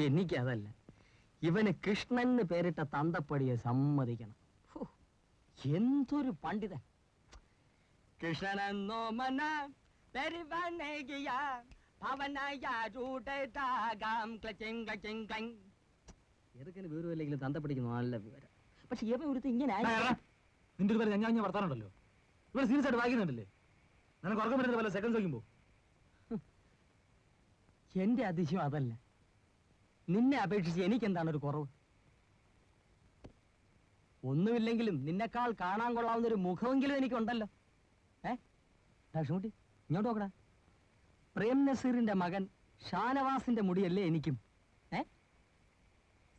എനിക്കതല്ല. ഇവന് കൃഷ്ണൻ എന്ന് പേരിട്ട തന്തപ്പടിയെ സമ്മതിക്കണം. എന്തൊരു പണ്ഡിതൻ. കൃഷ്ണനെന്നോ മന പെരുവനകിയ ഭവനയാരൂഢതാകാം ക്ലച്ചിങ് ക്ലച്ചിങ് ക്ലങ്. എറുക്കന് വിവരമില്ലെങ്കിലും തന്തപ്പടിക്ക് നല്ല വിവരം. പക്ഷെ ഇവ ഇങ്ങനെ ആയി. നിന്റെ പേര് ഞാൻ ഞാൻ വർത്താനുണ്ടല്ലോ ഇവിടെ സീരിയസ് ആയിട്ട് വായിക്കുന്നുണ്ടല്ലേ? നിനക്ക് ഉറക്കം വരുന്നത് പോലെ സെക്കൻഡ് നോക്കുമ്പോ എന്റെ അതിശയം അതല്ല. നിന്നെ അപേക്ഷിച്ച് എനിക്കെന്താണ് ഒരു കുറവ്? ഒന്നുമില്ലെങ്കിലും നിന്നെക്കാൾ കാണാൻ കൊള്ളാവുന്ന ഒരു മുഖമെങ്കിലും എനിക്കുണ്ടല്ലോ. ഏ? ലക്ഷ്മൂട്ടി ഇങ്ങോട്ട് നോക്കടാ. പ്രേം നസീറിന്റെ മകൻ ഷാനവാസിന്റെ മുടിയല്ലേ എനിക്കും. ഏ?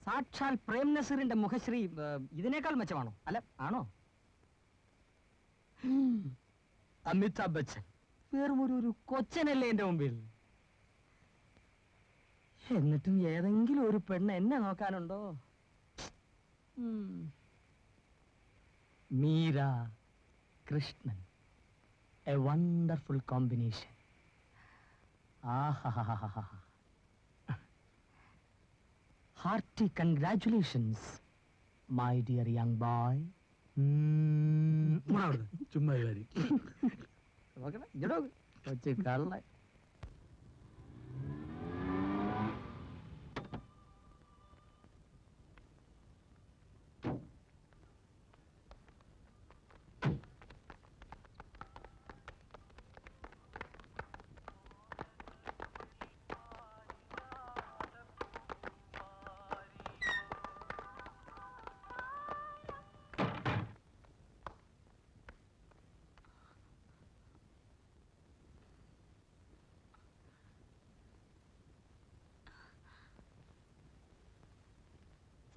സാക്ഷാൽ പ്രേം നസീറിന്റെ മുഖശ്രീ ഇതിനേക്കാൾ മെച്ചമാണോ? അല്ല ആണോ. അമിതാഭ് ബച്ചൻ വെറും ഒരു ഒരു കൊച്ചനല്ലേ എന്റെ മുമ്പിൽ? എന്നിട്ടും ഏതെങ്കിലും ഒരു പെണ്ണ് എന്നെ നോക്കാനുണ്ടോ. Meera Krishnan a wonderful combination hearty congratulations my dear young boy ചുമ്മാ. കൊച്ചു കള്ള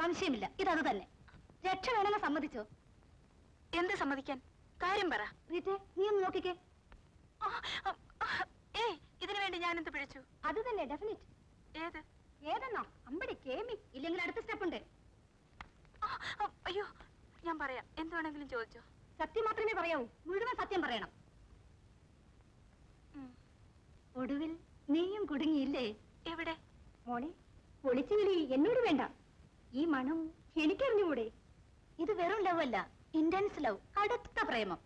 സംശയമില്ല. ഇതത് തന്നെ രക്ഷ വേണമെന്ന് സമ്മതിച്ചോ? എന്ത് സമ്മതിക്കാൻ? കാര്യം പറ. റീറ്റെ നീ ഒന്ന് നോക്കിക്കേ. ഏയ് ഇതിനു വേണ്ടി ഞാൻ എന്ത് പിഴച്ചു? അത് തന്നെ ഡെഫിനറ്റ് ഏത്? ഏതെന്നോ? അമ്പടി കേമി ഇല്ലെങ്കിൽ അടുത്ത സ്റ്റെപ്പ് ഉണ്ട്. അയ്യോ ഞാൻ പറയാം. എന്ത് വേണമെങ്കിലും ചോദിച്ചോ. സത്യം മാത്രമേ പറയാവൂ. മുഴുവൻ സത്യം പറയണം. ഒടുവിൽ നീയും കുടുങ്ങിയില്ലേ? എവിടെ? മോളെ ഒളിച്ചു വിളി. എന്നോട് വേണ്ട. ഈ മണം എനിക്കറിഞ്ഞുകൂടെ? ഇത് വെറും ലവ് അല്ല ഇന്റൻസ് ലവ് കടുത്ത പ്രേമം.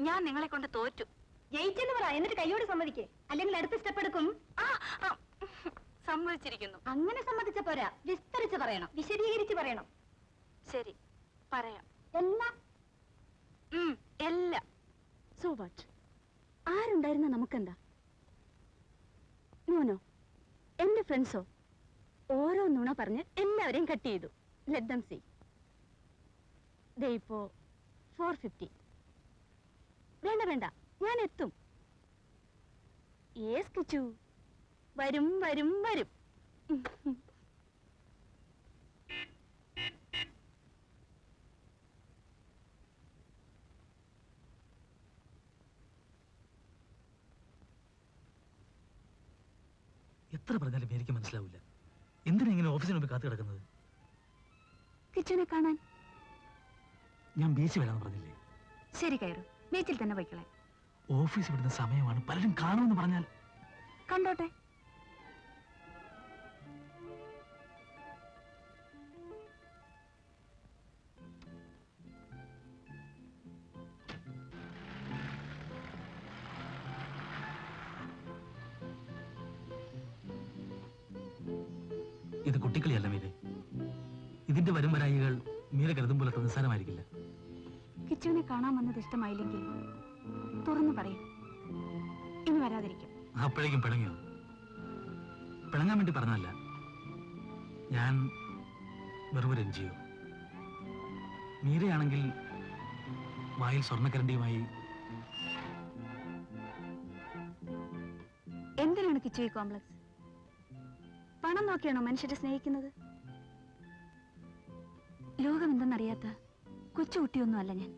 ഞാൻ നിങ്ങളെ കൊണ്ട് തോറ്റു. ജയിച്ചെന്ന് പറ എന്നിട്ട് കൈയോട് സമ്മതിക്കേ. അല്ലെങ്കിൽ അടുത്ത സ്റ്റെപ്പ് എടുക്കും. സമ്മതിച്ചിരിക്കുന്നു. അങ്ങനെ സമ്മതിച്ച പോരാ വിസ്തരിച്ച് പറയണം വിശദീകരിച്ച് പറയണം. ശരി പറയാം. എല്ലാം. സോ വാട്ട് ആരുണ്ടായിരുന്ന നമുക്കെന്താ? നോനോ എന്റെ ഫ്രണ്ട്സോ ഓരോ നുണ പറഞ്ഞ് എല്ലാവരെയും കട്ട് ചെയ്തു. ലെദ്ദം സി ഇപ്പോ ഫോർ ഫിഫ്റ്റി വേണ്ട വേണ്ട. ഞാൻ എത്തും. ഏസ് കിച്ചു. വരും വരും വരും. എത്ര പറഞ്ഞാലും എനിക്ക് മനസ്സിലാവില്ല. എന്തിനാ ഇങ്ങനെ ഓഫീസിന് മുമ്പ് കാത്തു കിടക്കുന്നത്? കിച്ചനെ കാണാൻ. ഞാൻ ബീച്ച് വരാന്ന് പറഞ്ഞില്ലേ? ശരി കയറും. ബീച്ചിൽ തന്നെ പോയിക്കളെ. ഓഫീസ് വിടുന്ന സമയമാണ് പലരും കാണുമെന്ന് പറഞ്ഞാൽ കണ്ടോട്ടെ? കുട്ടിക്കളിയല്ല മീരെ. ഇതിന്റെ വരും വരായികൾ മീര കരുതും പോലെ നിസ്സാരമായിരിക്കില്ല. കിച്ചുവിനെ കാണാൻ വന്നത് ഇഷ്ടമായില്ലെങ്കിൽ തുറന്നു പറയും. ഇന്ന് വരാതിരിക്കും. അപ്പോഴേക്കും പിണങ്ങിയോ? പിണങ്ങാൻ വേണ്ടി പറഞ്ഞല്ല ഞാൻ വെറും ഒരു എൻജിയോ മീരയാണെങ്കിൽ വായിൽ സ്വർണക്കരണ്ടിയുമായി എന്തിനാണ് കിച്ചു ഈ കോംപ്ലക്സ്? പണം നോക്കിയാണോ മനുഷ്യരെ സ്നേഹിക്കുന്നത്? ലോകം എന്തെന്നറിയാത്ത കൊച്ചുകുട്ടിയൊന്നും അല്ല ഞാൻ.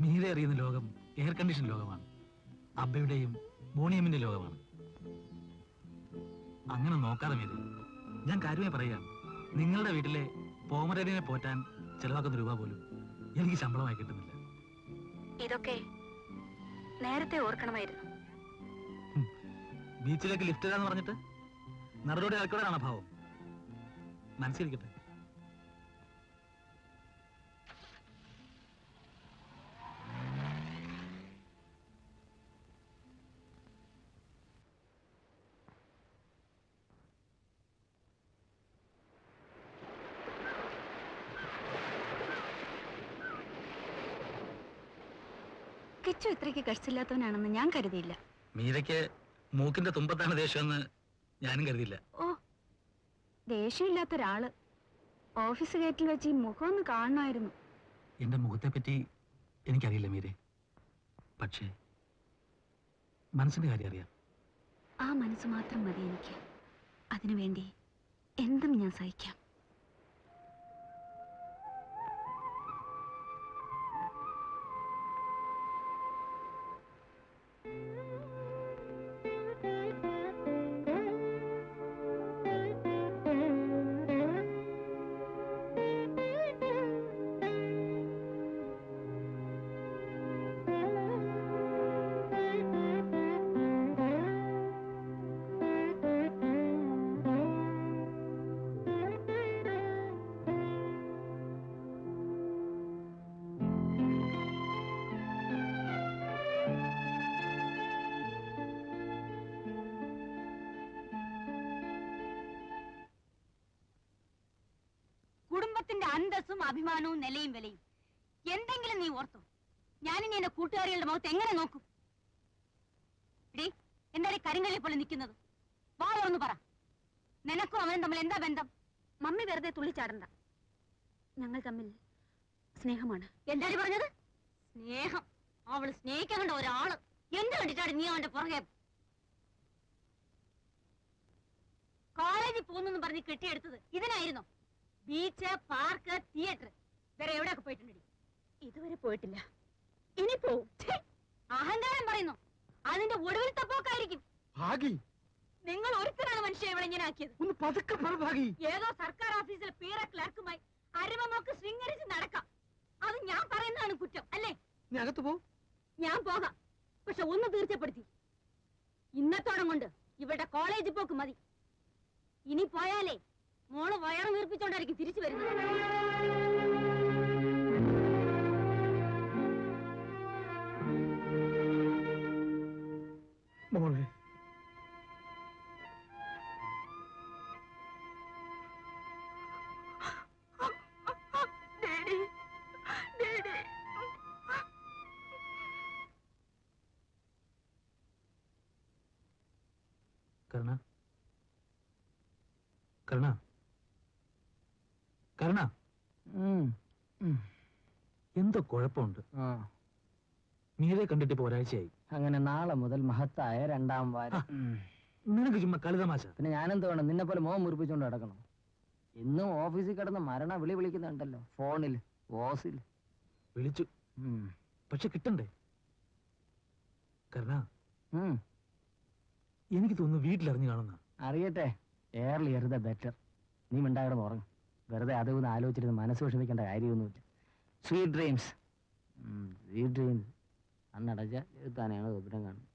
മീര അറിയുന്ന ലോകം എയർ കണ്ടീഷൻ ലോകമാണ്. അബ്ബയുടെയും ബോണിയമ്മിന്റെ ലോകമാണ്. അങ്ങനെ നോക്കാതെ മീര ഞാൻ കാര്യമായി പറയാം നിങ്ങളുടെ വീട്ടിലെ പോമരേനെ പോറ്റാൻ ചെലവാക്കുന്ന രൂപ പോലും എനിക്ക് ശമ്പളമായി കിട്ടുന്നില്ല. ഇതൊക്കെ നേരത്തെ ഓർക്കണമായിരുന്നു. ബീച്ചിലേക്ക് ലിഫ്റ്റ് തരാന്ന് പറഞ്ഞിട്ട് നടുറോടെ ഇറക്കിവിടാനാണ് ഭാവം? മനസ്സിലിരിക്കട്ടെ. കിച്ചു ഇത്രയ്ക്ക് കഷ്ടില്ലാത്തവനാണെന്ന് ഞാൻ കരുതിയില്ല. മീരയ്ക്ക് മൂക്കിന്റെ തുമ്പത്താണ് ദേഷ്യമെന്ന് ഞാനും കരുതില്ല ഓ ദേഷ്യമില്ലാത്ത ഒരാൾ ഓഫീസ് ഗേറ്റിൽ വെച്ച് ഈ മുഖം ഒന്ന് കാണണമായിരുന്നു. എന്റെ മുഖത്തെ പറ്റി എനിക്കറിയില്ല മീരെ. പക്ഷേ മനസ്സിന്റെ കാര്യം അറിയാം. ആ മനസ്സ് മാത്രം മതി എനിക്ക്. അതിനുവേണ്ടി എന്തും ഞാൻ സഹിക്കാം. അന്തസ്സും അഭിമാനവും നിലയും വിലയും. എന്തെങ്കിലും നീ ഓർത്തു. ഞാനിനി എന്റെ കൂട്ടുകാരികളുടെ മുഖത്ത് എങ്ങനെ നോക്കും? എന്തായാലും കരിങ്കല്ലിൽ പോലെ നിൽക്കുന്നത്? വാ തുറന്നു പറ. നിനക്കും അവനും തമ്മിൽ എന്താ ബന്ധം? മമ്മി വെറുതെ തുള്ളിച്ചാടണ്ട ഞങ്ങൾ തമ്മിൽ സ്നേഹമാണ്. എന്താണ് പറഞ്ഞത്? സ്നേഹം. അവൾ സ്നേഹിക്കാൻ കണ്ട ഒരാൾ. എന്ത് കണ്ടിട്ടാണ് നീ അവന്റെ പുറകെ? കോളേജിൽ പോകുന്നു പറഞ്ഞ് കെട്ടിയെടുത്തത് ഇതിനായിരുന്നോ? Beach park theatre. വേറെ എവിടെയൊക്കെ പോയിട്ടുണ്ടെടി? ഇതുവരെ പോയിട്ടില്ല. ഇനി പോവും. അഹങ്കാരം പറയുന്നു. അതിന്റെ ഒടുവിൽ തപ്പോക്കായിരിക്കും. ഭാഗി. നിങ്ങൾ ഒരുത്തരാണ് മനുഷ്യ ഇവിടെ ഇങ്ങനെ ആക്കിയത്. ഒന്ന് പതുക്കെ പറ ഭാഗി. ഏതോ സർക്കാർ ഓഫീസിലെ പീറ ക്ലർക്കുമായി അരമമോക്ക് ശൃംഗരിച്ച് നടക്കാം. അത് ഞാൻ പറയുന്നതാണ് കുറ്റം അല്ലേ? നീ അകത്ത് പോ. ഞാൻ പോകാം. പക്ഷെ ഒന്ന് തീർച്ചപ്പെടുത്തി. ഇന്നത്തോടം കൊണ്ട് ഇവരുടെ കോളേജിൽ പോക്ക് മതി. ഇനി പോയാലേ മോൾ വയറ് വീർപ്പിച്ചോണ്ടായിരിക്കും തിരിച്ചു വരുന്നത്. മോളെ. കരുണ. കരുണ. കരുണ. എന്തോ കുഴപ്പമുണ്ട്. മീരെ കണ്ടിട്ട് ഇപ്പൊ ഒരാഴ്ചയായി. അങ്ങനെ നാളെ മുതൽ മഹത്തായ രണ്ടാം വാരം. നിനക്ക് ചുമ്മാ കളിതമാശ. പിന്നെ ഞാനെന്ത് വേണം നിന്നെ പോലെ മോഹം മുറിപ്പിച്ചുകൊണ്ട് നടക്കണം? ഇന്നും ഓഫീസിൽ കിടന്ന് മരണ വിളി വിളിക്കുന്നുണ്ടല്ലോ. ഫോണിൽ വോസിൽ വിളിച്ചു. പക്ഷെ കിട്ടണ്ടേ? കരുണ. എനിക്ക് തോന്നുന്നു വീട്ടിലറിഞ്ഞു കാണുന്ന അറിയട്ടെ. ഏർലി എറുത ബെറ്റർ നീ മിണ്ടാകിടന്ന് ഉറങ്ങും. വെറുതെ അതൊന്ന് ആലോചിച്ചിരുന്ന് മനസ്സ് വിഷമിക്കേണ്ട കാര്യമൊന്നുമില്ല. സ്വീറ്റ് ഡ്രീംസ് സ്വീറ്റ് ഡ്രീംസ് അന്നടച്ച എഴുത്താനാണ് സ്വപ്നം കാണും